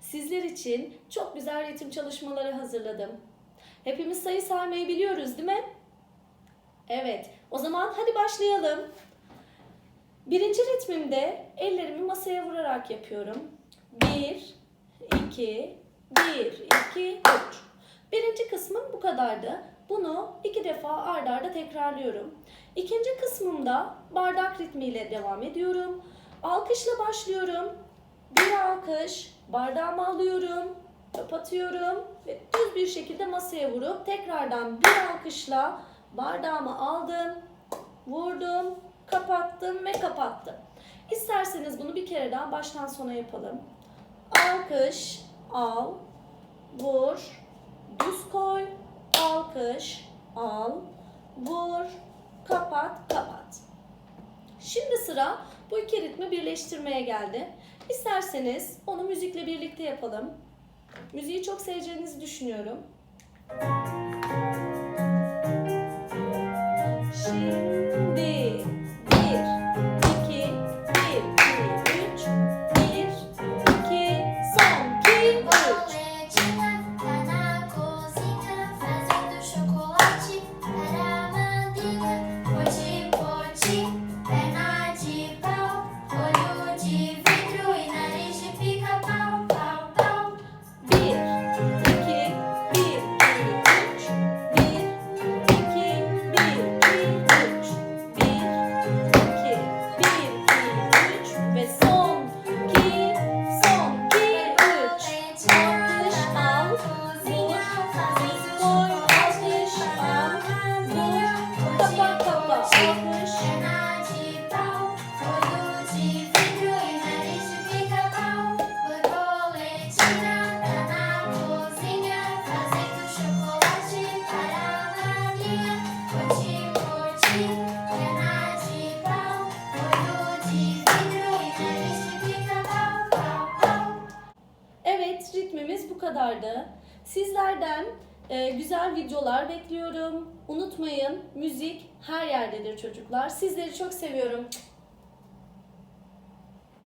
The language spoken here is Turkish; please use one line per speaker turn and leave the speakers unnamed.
sizler için çok güzel ritim çalışmaları hazırladım. Hepimiz sayı saymayı biliyoruz değil mi? Evet, o zaman hadi başlayalım. Birinci ritmimde ellerimi masaya vurarak yapıyorum. Bir, iki, bir, iki, üç. Birinci kısmım bu kadardı. Bunu iki defa ard arda tekrarlıyorum. İkinci kısmımda bardak ritmiyle devam ediyorum. Alkışla başlıyorum. Bir alkış, bardağımı alıyorum, kapatıyorum ve düz bir şekilde masaya vurup tekrardan bir alkışla bardağımı aldım, vurdum, kapattım ve kapattım. İsterseniz bunu bir kere daha baştan sona yapalım. Alkış, al, vur, düz koy, alkış, al, vur, kapat, kapat. Şimdi sıra bu iki ritmi birleştirmeye geldi. İsterseniz onu müzikle birlikte yapalım. Müziği çok seveceğinizi düşünüyorum. Şimdi kadardı. Sizlerden e, güzel videolar bekliyorum. Unutmayın, müzik her yerdedir çocuklar. Sizleri çok seviyorum.